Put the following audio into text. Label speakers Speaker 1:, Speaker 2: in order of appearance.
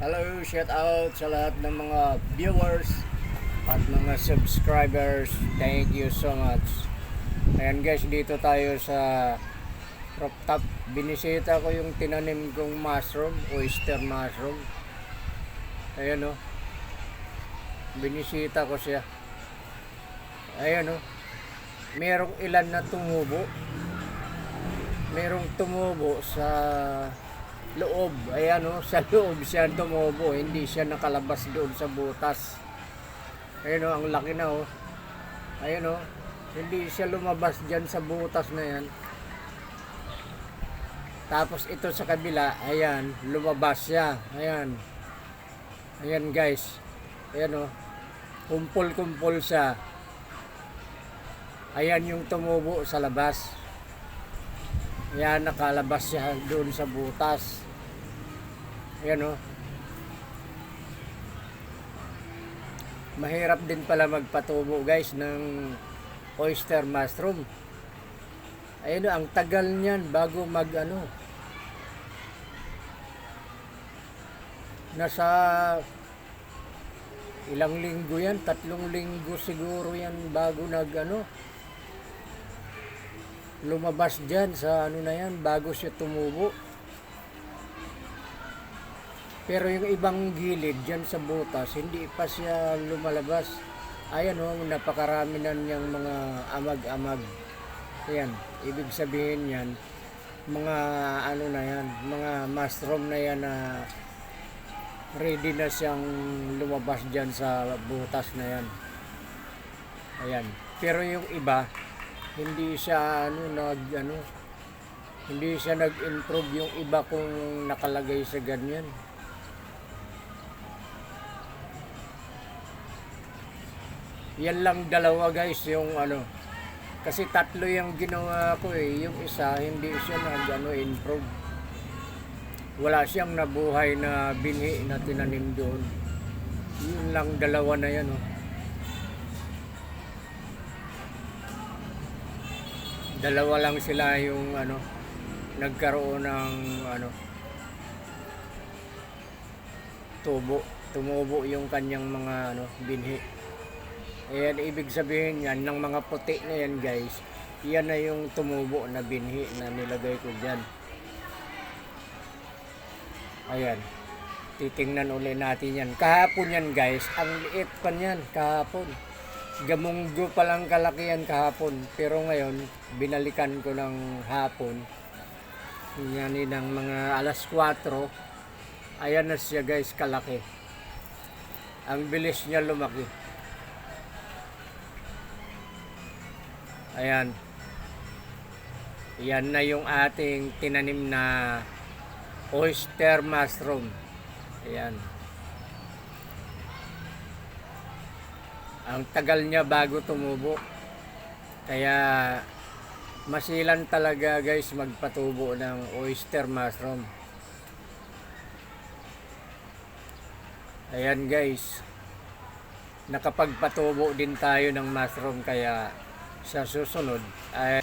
Speaker 1: Hello, shout out sa lahat ng mga viewers at mga subscribers. Thank you so much. Ayan guys, dito tayo sa rooftop. Binisita ko yung tinanim kong mushroom, oyster mushroom. Ayan o. Binisita ko siya. Ayan o. Merong ilan na tumubo. Merong tumubo sa loob. Ayan o, sa loob siya tumubo. Hindi siya nakalabas doon sa butas. Ayan o, ang laki na o. Ayan o, hindi siya lumabas dyan sa butas na yan. Tapos ito sa kabila, ayan, lumabas siya. Ayan. Ayan guys. Ayan o. Kumpol-kumpol siya. Ayan yung tumubo sa labas. Ayan, nakalabas siya doon sa butas. Ayan o. Mahirap din pala magpatubo guys ng oyster mushroom. Ayun o, ang tagal niyan bago mag ano. Nasa ilang linggo yan, tatlong linggo siguro yan bago nag ano. Lumabas dyan sa ano na yan, bago siya tumubo. Pero yung ibang gilid dyan sa butas, hindi pa siya lumalabas. Ayan o, napakarami na niyang mga amag-amag. Ayan, ibig sabihin yan, mga ano na yan, mga mushroom na yan na ready na siyang lumabas dyan sa butas na yan. Ayan. Pero yung iba, hindi siya ano nag ano hindi siya nag-improve yung iba kung nakalagay sa ganyan. Yan lang dalawa guys yung ano kasi tatlo yung ginawa ko eh yung isa hindi siya nag ano improve wala siyang nabuhay na binhi na tinanim doon yun lang dalawa na yan oh. Dalawa lang sila yung ano nagkaroon ng ano tubo tumubo yung kanyang mga ano binhi Ayan, ibig sabihin yan, ng mga puti na yan guys, yan na yung tumubo na binhi na nilagay ko dyan. Ayan, titingnan uli natin yan. Kahapon yan guys, ang liit pa yan, kahapon. Gamunggo pa lang kalaki yan kahapon, pero ngayon, binalikan ko ng hapon. Yan ng mga alas 4, ayan na siya guys, kalaki. Ang bilis niya lumaki. Ayan. Yan na yung ating tinanim na oyster mushroom. Ayan. Ang tagal niya bago tumubo. Kaya masilan talaga guys magpatubo ng oyster mushroom. Ayan guys. Nakapagpatubo din tayo ng mushroom kaya sa susunod ay